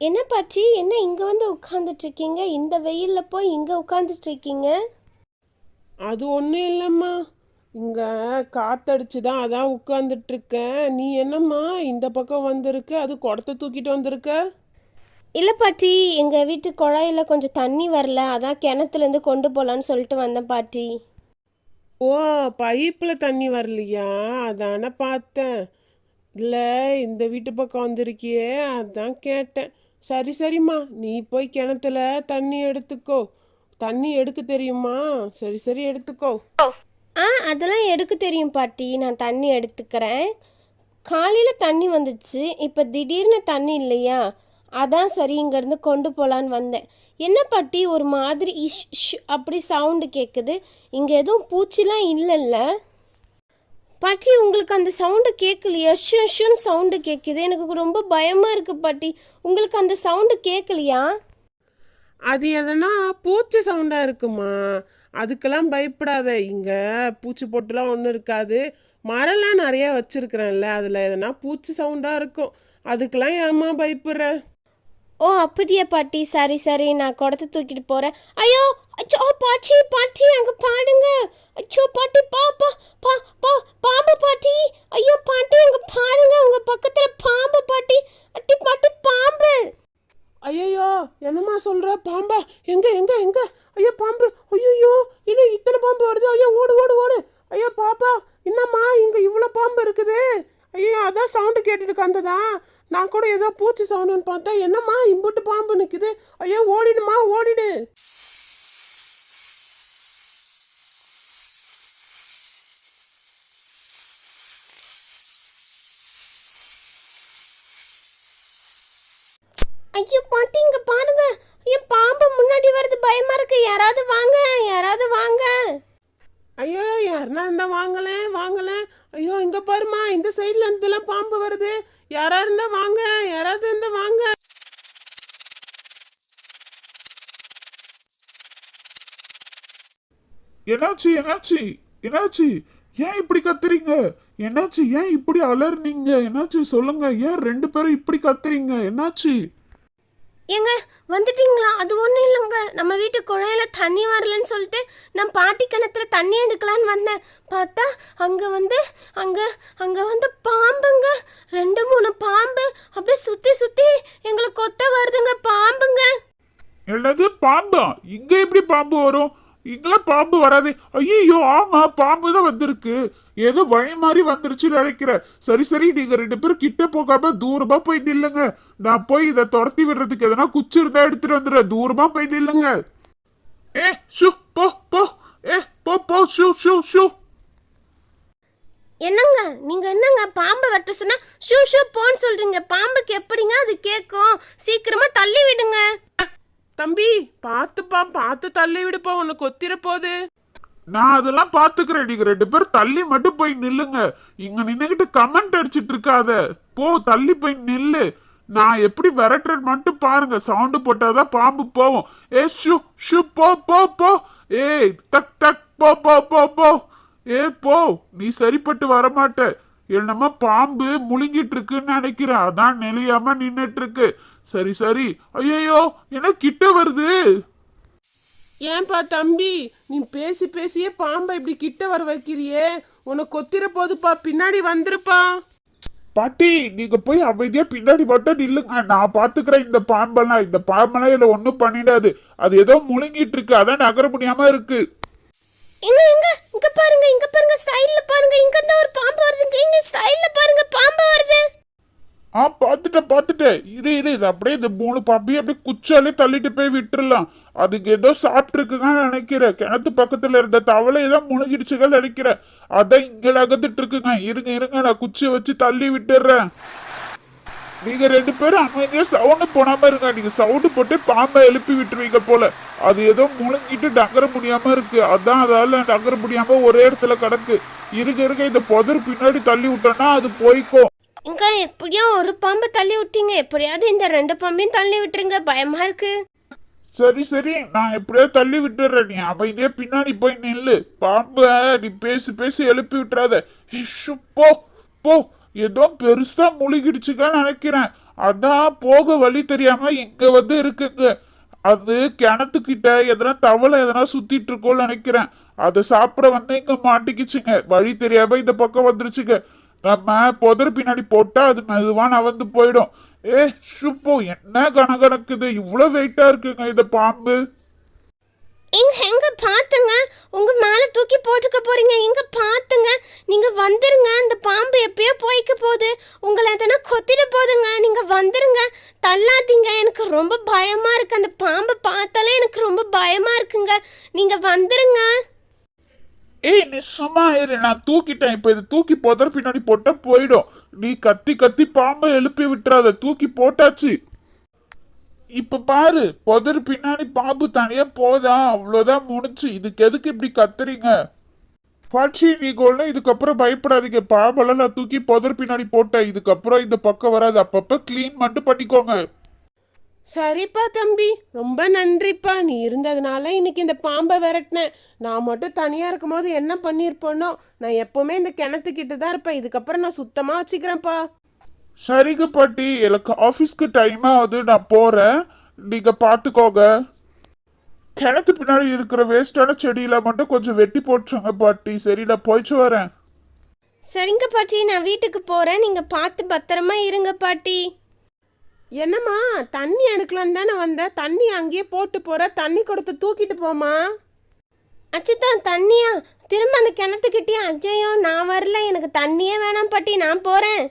என்ன பாச்சி என்ன இங்கே வந்து உட்காந்துட்டு இருக்கீங்க இந்த வெயிலில் போய் இங்கே உட்காந்துட்டு இருக்கீங்க அது ஒன்றும் இல்லைம்மா. இங்கே காத்தடிச்சு தான் அதான் உட்காந்துட்டு இருக்கேன் நீ என்னம்மா இந்த பக்கம் வந்திருக்க? அது குடத்தை தூக்கிட்டு வந்திருக்க? இல்லை பாட்டி எங்கள் வீட்டு குழாயில் கொஞ்சம் தண்ணி வரல. அதான் கிணத்துலேருந்து கொண்டு போகலான்னு சொல்லிட்டு வந்தேன் பாட்டி. ஓ பைப்பில் தண்ணி வரலையா? அதானே பார்த்தேன். இல்லை இந்த வீட்டு பக்கம் வந்திருக்கியே அதான் கேட்டேன். சரி சரிம்மா. நீ போய் கிணத்துல தண்ணி எடுத்துக்கோ. தண்ணி எடுக்க தெரியுமா? சரி சரி எடுத்துக்கோ. ஆ அதெல்லாம் எடுக்க தெரியும் பாட்டி. நான் தண்ணி எடுத்துக்கிறேன். காலையில் தண்ணி வந்துச்சு. இப்போ திடீர்னு தண்ணி இல்லையா? அதான் சரி இங்கேருந்து கொண்டு போகலான்னு வந்தேன். என்ன பாட்டி ஒரு மாதிரி இஷ் அப்படி சவுண்டு கேட்குது இங்கே எதுவும் பூச்சிலாம் இல்லைல்ல? பாட்டி உங்களுக்கு அந்த சவுண்டு கேட்கலையா ஷு ஷுன்னு சவுண்டு கேட்குது எனக்கு ரொம்ப பயமாக இருக்குது பாட்டி. உங்களுக்கு அந்த சவுண்டு கேட்கலையா அது எதனா பூச்சி சவுண்டாக இருக்குமா? அதுக்கெல்லாம் பயப்படாத. இங்கே பூச்சி பொட்டுலாம் ஒன்றும் இருக்காது. மரம்லாம் நிறையா வச்சுருக்குறேன்ல. அதில் எதனா பூச்சி சவுண்டாக இருக்கும். அதுக்கெல்லாம் ஏமா பயப்படுற? ஓ அப்படியா பாட்டி? சரி சரி நான் குடத்தை தூக்கிட்டு போகிறேன் ஐயோ அச்சோ பாட்டி பாட்டி அங்கே பாடுங்க அச்சோ பாட்டி பா பா பா பாம்பு பாட்டி. ஐயோ பாட்டி அங்கே பாருங்க. உங்க பக்கத்தில் பாம்பு பாட்டி. அட்டி பாட்டி பாம்பு. ஐயோ என்னம்மா சொல்கிற பாம்பா எங்க எங்க எங்க? ஐயோ பாம்பு ஐயோ இன்னும் இத்தனை பாம்பு வருது. ஐயோ ஓடு ஓடு ஓடு. ஐயோ பாப்பா என்னம்மா இங்கே இவ்வளோ பாம்பு இருக்குது? ஐயோ அதான் சவுண்டு கேட்டுட்டு வந்ததா நான் கூட ஏதோ பூச்சி சவுண்டுன்னு பார்த்தேன் என்னம்மா இம்புட்டு பாம்பு நிக்குது? ஐயோ ஓடிடுமா ஓடிடு. ஐயோ பாட்டி இங்கே பாருங்க. ஐயோ பாம்பு முன்னாடி வருது பயமா இருக்கு. யாராவது வாங்க யாராவது வாங்க. ஐயோ யாருன்னா இருந்தா வாங்கலேன் வாங்கலேன் ஐயோ இங்க பாருமா இந்த சைடுல இருந்தெல்லாம் பாம்பு வருது. யாரா இருந்தா வாங்க யாராவது இருந்தா வாங்க. என்னாச்சு என்னாச்சு என்னாச்சு? ஏன் இப்படி கத்துறீங்க? என்னாச்சு ஏன் இப்படி அலர்னீங்க என்னாச்சு சொல்லுங்க ஏன் ரெண்டு பேரும் இப்படி கத்துறீங்க? என்னாச்சு? ஏங்க வந்துட்டீங்களா? அது ஒன்றும் இல்லைங்க. நம்ம வீட்டு குழையில தண்ணி வரலன்னு சொல்லிட்டு நான் பாட்டி கிணத்துல தண்ணி எடுக்கலான்னு வந்தேன். பார்த்தா அங்கே வந்து அங்கே அங்கே வந்து பாம்புங்க. ரெண்டு மூணு பாம்பு. அப்படியே சுற்றி சுற்றி எங்களுக்கு கொத்த வருதுங்க பாம்புங்க. என்னது பாம்பா? இங்கே எப்படி பாம்பு வரும்? இங்கெல்லாம் பாம்பு வராது. ஐயோ ஆமா பாம்பு தான் வந்திருக்கு. ஏதோ வழி மாதிரி வந்துருச்சுன்னு நினைக்கிறேன் சரி சரி நீங்க ரெண்டு பேரும் கிட்ட போகாம தூரமா போய் நில்லுங்க. நான் போய் இதை துரத்தி விடுறதுக்கு எதனா குச்சி இருந்தா எடுத்துட்டு வந்துடுறேன். தூரமா போய் நில்லுங்க. ஏ ஷூ போ போ. ஏ போ போ ஷூ ஷூ ஷூ. என்னங்க? நீங்கள் என்னங்க பாம்பை வெட்ட சொன்னா ஷூ ஷூ போன்னு சொல்கிறீங்க பாம்புக்கு எப்படிங்க அது கேட்கும்? சீக்கிரமாக தள்ளி விடுங்க. தம்பி பார்த்துப்பா பார்த்து தள்ளி விடுப்பா உன்னை கொத்திர நான் அதெல்லாம் பாத்துக்கிறேன் நீங்க ரெண்டு பேரும் தள்ளி மட்டும் போய் நில்லுங்க. இங்க நின்னுகிட்டு கமெண்ட் அடிச்சிட்டு இருக்காத போ தள்ளி போய் நில்லு. நான் எப்படி விரட்டுறேன்னு மட்டும் பாருங்க. சவுண்டு போட்டாதான் பாம்பு போகும் ஏ ஷு ஷு போ போ போ. ஏய் டக் டக் போ போ போ போ. ஏ போ நீ சரிப்பட்டு வரமாட்ட. என்னமா பாம்பு முழுங்கிட்டு இருக்குன்னு நினைக்கிறேன். அதான் நெளியாம நின்னுட்டு இருக்கு சரி சரி. ஐயோ என்ன கிட்ட வருது? ஏன்பா தம்பி நீ பேசி பேசியே பாம்பை இப்படி கிட்ட வர வைக்கிறியே? உன்னை கொத்திர போதுப்பா பின்னாடி வந்துருப்பா. பாட்டி நீங்க போய் அமைதியா பின்னாடி மட்டும் நில்லுங்க. நான் பாத்துக்கிறேன் இந்த பாம்பெல்லாம். இந்த பாம்பெல்லாம் இதுல ஒண்ணும் பண்ணிடாது. அது ஏதோ முழுங்கிட்டு இருக்கு. அதான் நகர முடியாம இருக்கு. எங்க எங்க இங்க பாருங்க இங்க பாருங்க. சைடுல பாருங்க. இங்க தான் ஒரு பாம்பு வருதுங்க இங்க சைடுல பாருங்க. பாம்பு வருது ஆ பார்த்துட்டேன் பார்த்துட்டேன். இது இது இது அப்படியே இந்த மூணு பாம்பையும் அப்படியே குச்சாலே தள்ளிட்டு போய் விட்டுறலாம். அதுக்கு ஏதோ சாப்பிட்ருக்குதான் நினைக்கிறேன். கிணத்து பக்கத்தில் இருந்த தவளை தான் முழுகிடுச்சுங்கன்னு நினைக்கிறேன். அதான் இங்கே அகத்துட்டு இருக்குங்க. இருங்க இருங்க. நான் குச்சியை வச்சு தள்ளி விட்டுறேன். நீங்க ரெண்டு பேரும் அமைதியா சவுண்டு போடாம இருங்க. நீங்க சவுண்டு போட்டு பாம்பை எழுப்பி விட்டுருவீங்க போல. அது ஏதோ முழுங்கிட்டு டங்கர முடியாம இருக்கு. அதான் அதால டங்கர முடியாம ஒரே இடத்துல கிடக்கு. இருக்க இருக்க இந்த புதர் பின்னாடி தள்ளி விட்டோம்னா அது போய்க்கும். இங்க எப்படியோ ஒரு பாம்பு தள்ளி விட்டீங்க. எப்படியாவது இந்த ரெண்டு பாம்பையும் தள்ளி விட்டுருங்க. பயமா இருக்கு. சரி சரி. நான் எப்படியோ தள்ளி விட்டுறேன் நீ. அமைதியா பின்னாடி போய் நில்லு. பாம்பு நீ பேசி பேசி எழுப்பி விட்டுறாத. இஷ்ஷு, போ போ. ஏதோ பெருசா முழுகிடுச்சுக்கன்னு நினைக்கிறேன். அதான் போக வழி தெரியாம இங்க வந்து இருக்குங்க. அது கிணத்துக்கிட்ட எதனா தவளை எதனா சுத்திட்டு இருக்கோம்னு நினைக்கிறேன். அதை சாப்பிட வந்து இங்க மாட்டிக்கிச்சுங்க. வழி தெரியாம இந்த பக்கம் வந்துருச்சுங்க. நம்ம புதர் பின்னாடி போட்டால் அது மெதுவான நவந்து போயிடும். ஏ சுப்போ என்ன கணக்கணக்குது இவ்வளோ வெயிட்டாக இருக்குங்க இந்த பாம்பு. எங்க எங்க பாத்துங்க. உங்க மேல தூக்கி போட்டுக்க போறீங்க. எங்க பாத்துங்க. நீங்க வந்துருங்க. அந்த பாம்பு எப்பயோ போய்க்க போகுது. உங்களை எதனா கொத்திட போதுங்க நீங்க வந்துருங்க. தள்ளாதீங்க. எனக்கு ரொம்ப பயமா இருக்கு. அந்த பாம்பை பார்த்தாலே எனக்கு ரொம்ப பயமா இருக்குங்க. நீங்க வந்துருங்க. ஏய் நீ சும்மா இரு. நான் தூக்கிட்டேன். இப்போ இது தூக்கி புதர் பின்னாடி போட்டால் போயிடும். நீ கத்தி கத்தி பாம்பை எழுப்பி விட்டுறாத. தூக்கி போட்டாச்சு. இப்போ பாரு புதர் பின்னாடி பாம்பு தனியாக போதா? அவ்வளோதான் முடிச்சு இதுக்கு எதுக்கு இப்படி கத்துறீங்க? பாட்சி நீங்க இதுக்கப்புறம் பயப்படாதீங்க. பாம்பெல்லாம் நான் தூக்கி புதர் பின்னாடி போட்டேன். இதுக்கப்புறம் இந்த பக்கம் வராது. அப்பப்போ க்ளீன் மட்டும் பண்ணிக்கோங்க. சரிப்பா தம்பி ரொம்ப நன்றிப்பா. நீ இருந்ததுனால இன்னைக்கு இந்த பாம்பை விரட்டினேன். நான் மட்டும் தனியாக இருக்கும்போது என்ன பண்ணியிருப்பேனோ நான் எப்போவுமே இந்த கிணத்துக்கிட்ட தான் இருப்பேன். இதுக்கப்புறம் நான் சுத்தமாக வச்சுக்கிறேன்ப்பா. சரிங்க பாட்டி எனக்கு ஆஃபீஸ்க்கு டைம் ஆகுது. நான் போறேன். நீங்க பாத்துக்கோங்க. கிணத்து பின்னாடி இருக்கிற வேஸ்டான செடியில மட்டும் கொஞ்சம் வெட்டி போட்டுருங்க பாட்டி. சரி நான் போயிட்டு வரேன். சரிங்க பாட்டி நான் வீட்டுக்கு போறேன். நீங்க பார்த்து பத்திரமா இருங்க பாட்டி. என்னம்மா தண்ணி எடுக்கலாம் தானே வந்த? தண்ணி அங்கேயே போட்டு போகிற தண்ணி கொடுத்து தூக்கிட்டு போமா அச்சுதான் தண்ணியா? திரும்ப அந்த கிணத்துக்கிட்டே அஜயம் நான் வரல. எனக்கு தண்ணியே வேணாம் பாட்டி. நான் போகிறேன்